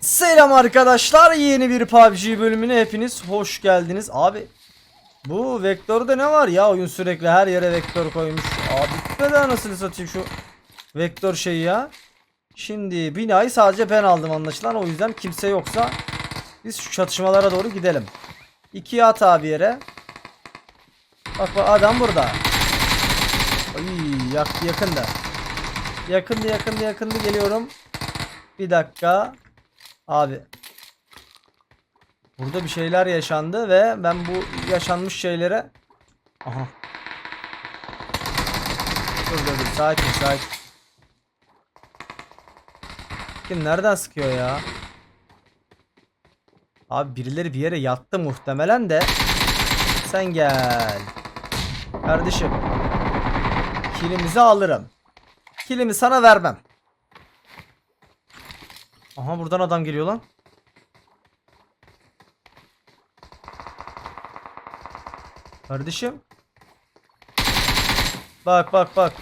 Selam arkadaşlar yeni bir PUBG bölümüne hepiniz hoş geldiniz. Abi Bu vektörde ne var ya? Oyun sürekli her yere vektör koymuş. Abi ne de nasıl satayım şu vektör şeyi ya. Şimdi binayı sadece ben aldım anlaşılan o yüzden kimse yoksa Biz şu çatışmalara doğru gidelim. İkiye at abi yere. Bak bak adam burada. Ay yak, yakında. Yakındı yakındı yakındı geliyorum. Bir dakika Abi. Burada bir şeyler yaşandı ve ben bu yaşanmış şeylere Aha. Dur dur dur sakin sakin. Kim nereden sıkıyor ya? Abi birileri bir yere yattı muhtemelen de. Sen gel. Kardeşim. Kilimizi alırım. Kilimi sana vermem. Aha buradan adam geliyor lan. Kardeşim. Bak bak bak.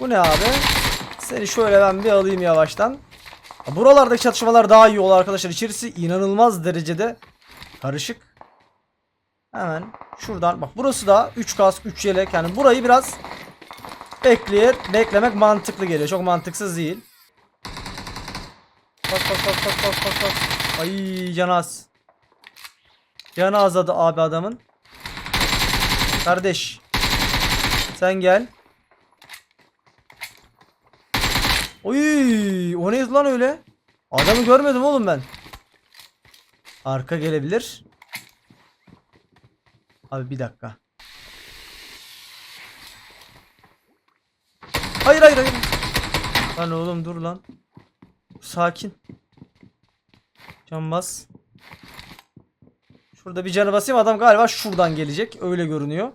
Bu ne abi? Seni şöyle ben bir alayım yavaştan. Buralardaki çatışmalar daha iyi olur arkadaşlar. İçerisi inanılmaz derecede karışık. Hemen şuradan bak burası da 3 kask 3 yelek yani burayı biraz bekleye beklemek mantıklı geliyor. Çok mantıksız değil. Bak bak bak bak bak bak. Ay canaz. Canı azadı abi adamın. Kardeş. Sen gel. Oy, o neydi lan öyle? Adamı görmedim oğlum ben. Arka gelebilir. Abi bir dakika. Hayır hayır hayır. Lan oğlum dur lan. Sakin. Can bas. Şurada bir canı basayım adam galiba şuradan gelecek. Öyle görünüyor.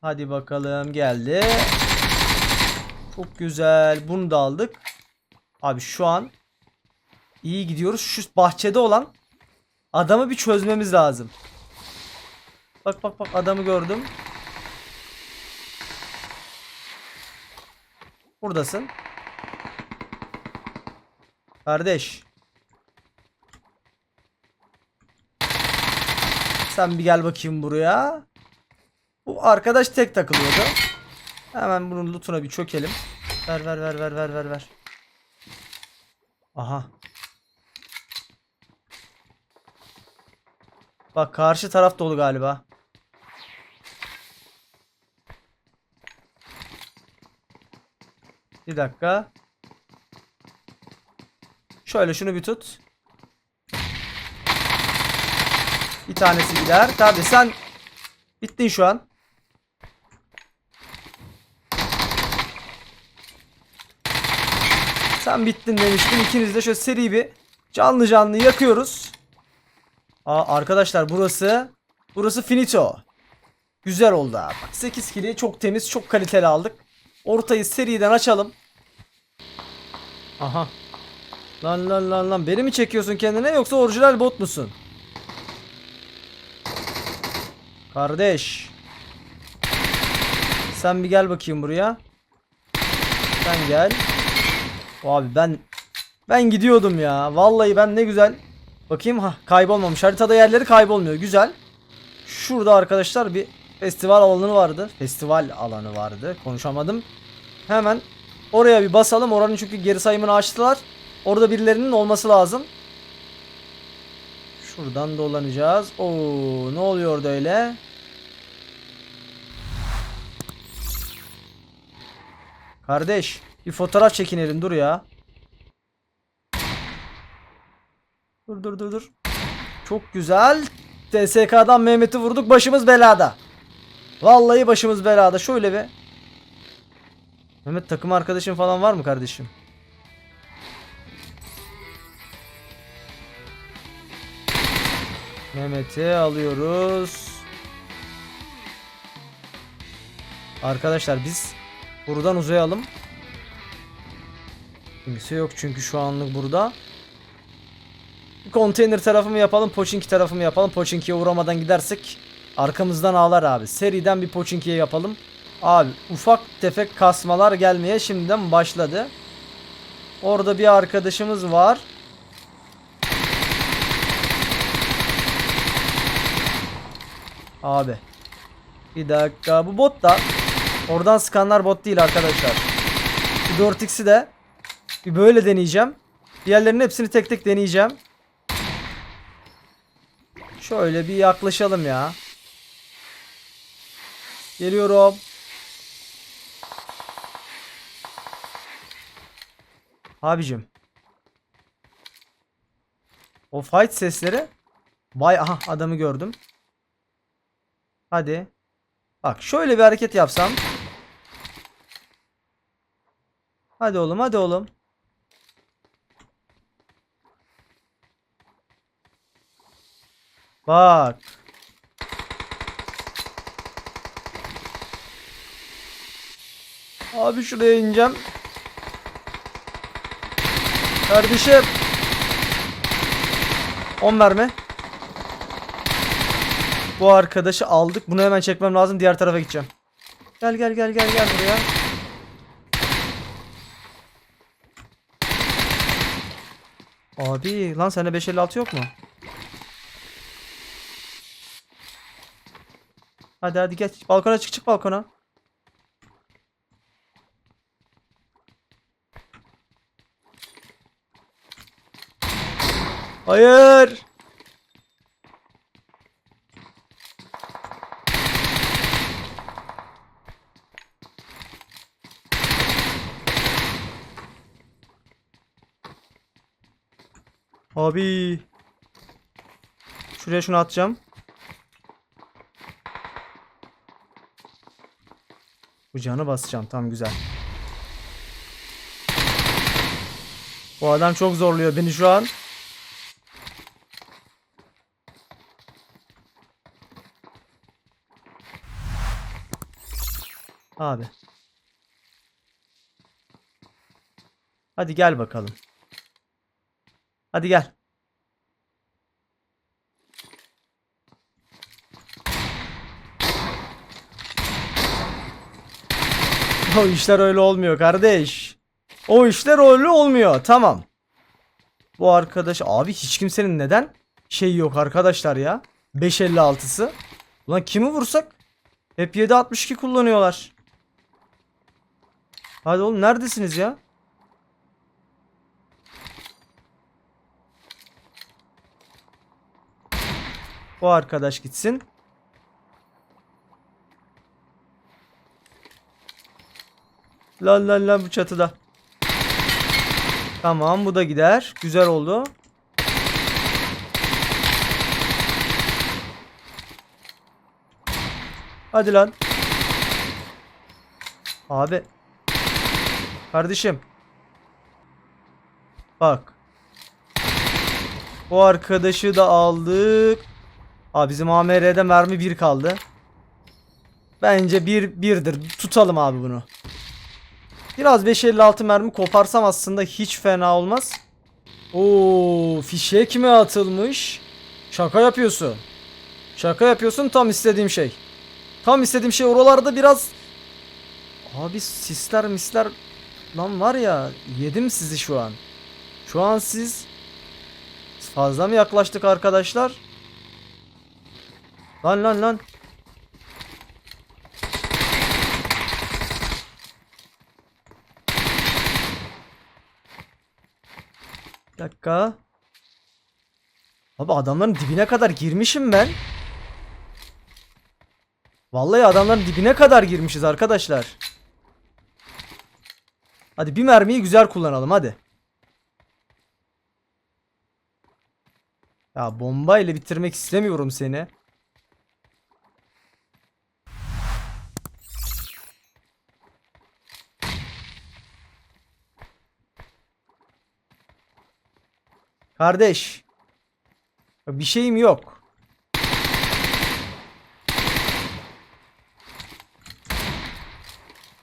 Hadi bakalım geldi. Çok güzel. Bunu da aldık. Abi şu an iyi gidiyoruz. Şu bahçede olan Adamı bir çözmemiz lazım. Bak bak bak adamı gördüm. Buradasın. Kardeş. Sen bir gel bakayım buraya. Bu arkadaş tek takılıyordu. Hemen bunun lootuna bir çökelim. Ver ver ver ver ver ver ver. Aha. Bak karşı taraf dolu galiba. Bir dakika. Şöyle şunu bir tut. Bir tanesi gider. Tabi sen bittin şu an. Sen bittin demiştim. İkiniz de şöyle seri bir canlı canlı yakıyoruz. Aa, arkadaşlar burası burası finito. Güzel oldu abi. Bak 8 kili çok temiz, çok kaliteli aldık. Ortayı seriden açalım. Aha. Lan lan lan lan beni mi çekiyorsun kendine yoksa orijinal bot musun? Kardeş. Sen bir gel bakayım buraya. Sen gel. Abi ben ben gidiyordum ya. Vallahi ben ne güzel Bakayım ha kaybolmamış. Haritada yerleri kaybolmuyor. Güzel. Şurada arkadaşlar bir festival alanı vardı. Festival alanı vardı. Konuşamadım. Hemen oraya bir basalım. Oranın çünkü geri sayımını açtılar. Orada birilerinin olması lazım. Şuradan dolanacağız. Oo ne oluyor orada öyle? Kardeş bir fotoğraf çekinelim dur ya. Dur dur dur dur. Çok güzel. TSK'dan Mehmet'i vurduk. Başımız belada. Vallahi başımız belada. Şöyle bir. Mehmet takım arkadaşın falan var mı kardeşim? Mehmet'i alıyoruz. Arkadaşlar biz buradan uzayalım. Kimse yok çünkü şu anlık burada. Konteyner tarafımı yapalım, Pochinki tarafımı yapalım. Pochinki'ye uğramadan gidersek Arkamızdan ağlar abi. Seriden bir Pochinki'ye yapalım. Abi ufak tefek kasmalar gelmeye şimdiden başladı. Orada bir arkadaşımız var. Abi. Bir dakika. Bu bot da. Oradan sıkanlar bot değil arkadaşlar. Bu 4x'i de bir böyle deneyeceğim. Diğerlerinin hepsini tek tek deneyeceğim. Şöyle bir yaklaşalım ya. Geliyorum. Abicim. O fight sesleri. Vay aha adamı gördüm. Hadi. Bak şöyle bir hareket yapsam. Hadi oğlum hadi oğlum. Bak. Abi şuraya ineceğim. Kardeşim. 10 verme. Bu arkadaşı aldık. Bunu hemen çekmem lazım. Diğer tarafa gideceğim. Gel gel gel gel gel buraya. Abi lan sende 556 yok mu? Hadi hadi geç. Balkona çık çık balkona. Hayır. Abi. Şuraya şunu atacağım. Bu basacağım. Tam güzel. Bu adam çok zorluyor beni şu an. Abi. Hadi gel bakalım. Hadi gel. O işler öyle olmuyor kardeş. O işler öyle olmuyor. Tamam. Bu arkadaş abi hiç kimsenin neden şey yok arkadaşlar ya. 556'sı. Ulan kimi vursak hep 762 kullanıyorlar. Hadi oğlum neredesiniz ya? Bu arkadaş gitsin. Lan lan lan bu çatıda. Tamam bu da gider. Güzel oldu. Hadi lan. Abi. Kardeşim. Bak. Bu arkadaşı da aldık. Abi bizim AMR'de mermi 1 kaldı. Bence 1 birdir. Tutalım abi bunu. Biraz 556 mermi koparsam aslında hiç fena olmaz. Oo, fişek mi atılmış? Şaka yapıyorsun. Şaka yapıyorsun tam istediğim şey. Tam istediğim şey oralarda biraz Abi sisler misler lan var ya yedim sizi şu an. Şu an siz fazla mı yaklaştık arkadaşlar? Lan lan lan. Bir dakika. Abi adamların dibine kadar girmişim ben. Vallahi adamların dibine kadar girmişiz arkadaşlar. Hadi bir mermiyi güzel kullanalım hadi. Ya bomba ile bitirmek istemiyorum seni. Kardeş. Bir şeyim yok.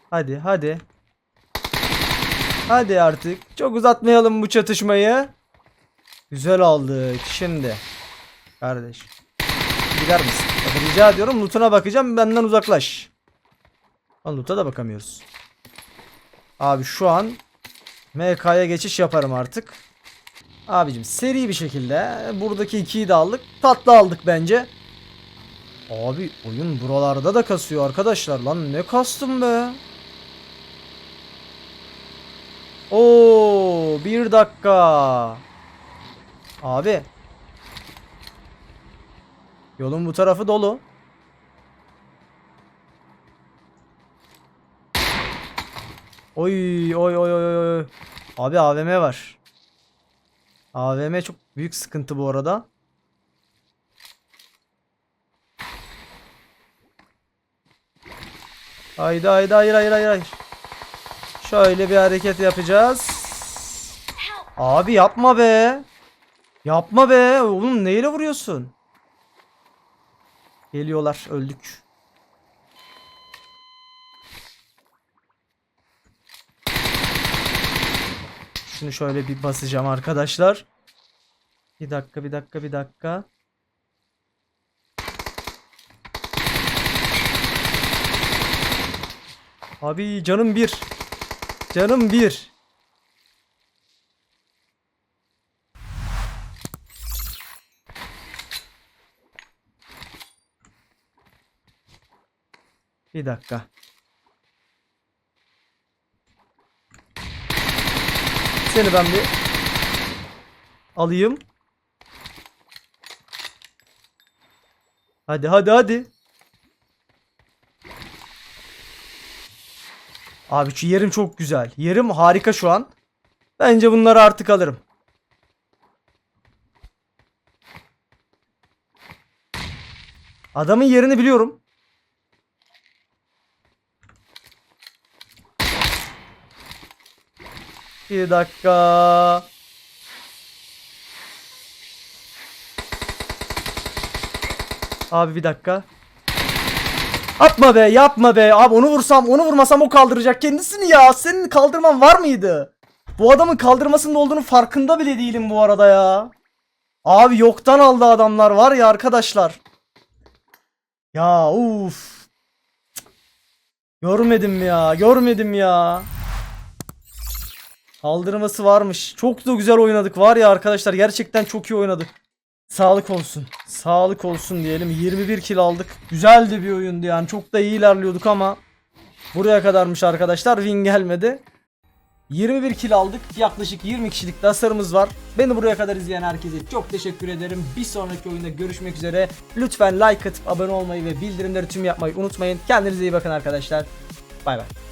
Hadi hadi. Hadi artık. Çok uzatmayalım bu çatışmayı. Güzel aldık. Şimdi. Kardeş. Gider misin? Hadi rica ediyorum lootuna bakacağım benden uzaklaş. Lan loot'a da bakamıyoruz. Abi şu an MK'ya geçiş yaparım artık. Abicim seri bir şekilde buradaki ikiyi de aldık. Tatlı aldık bence. Abi oyun buralarda da kasıyor arkadaşlar. Lan ne kastım be. Oo bir dakika. Abi. Yolun bu tarafı dolu. Oy oy oy oy oy. Abi AVM var. AVM çok büyük sıkıntı bu arada. Haydi haydi hayır hayır hayır. Şöyle bir hareket yapacağız. Abi yapma be. Yapma be. Oğlum neyle vuruyorsun? Geliyorlar öldük. Şunu şöyle bir basacağım arkadaşlar. Bir dakika bir dakika bir dakika. Abi canım bir. Canım bir. Bir dakika. Seni ben bir alayım. Hadi hadi hadi. Abi şu yerim çok güzel. Yerim harika şu an. Bence bunları artık alırım. Adamın yerini biliyorum. Bir dakika. Abi bir dakika. Yapma be yapma be. Abi onu vursam onu vurmasam o kaldıracak kendisini ya. Senin kaldırman var mıydı? Bu adamın kaldırmasında olduğunu farkında bile değilim bu arada ya. Abi yoktan aldı adamlar var ya arkadaşlar. Ya uf. Görmedim ya görmedim ya. Kaldırması varmış. Çok da güzel oynadık var ya arkadaşlar gerçekten çok iyi oynadık. Sağlık olsun. Sağlık olsun diyelim. 21 kill aldık. Güzeldi bir oyundu yani. Çok da iyi ilerliyorduk ama buraya kadarmış arkadaşlar. Win gelmedi. 21 kill aldık. Yaklaşık 20 kişilik tasarımız var. Beni buraya kadar izleyen herkese çok teşekkür ederim. Bir sonraki oyunda görüşmek üzere. Lütfen like atıp abone olmayı ve bildirimleri tüm yapmayı unutmayın. Kendinize iyi bakın arkadaşlar. Bay bay.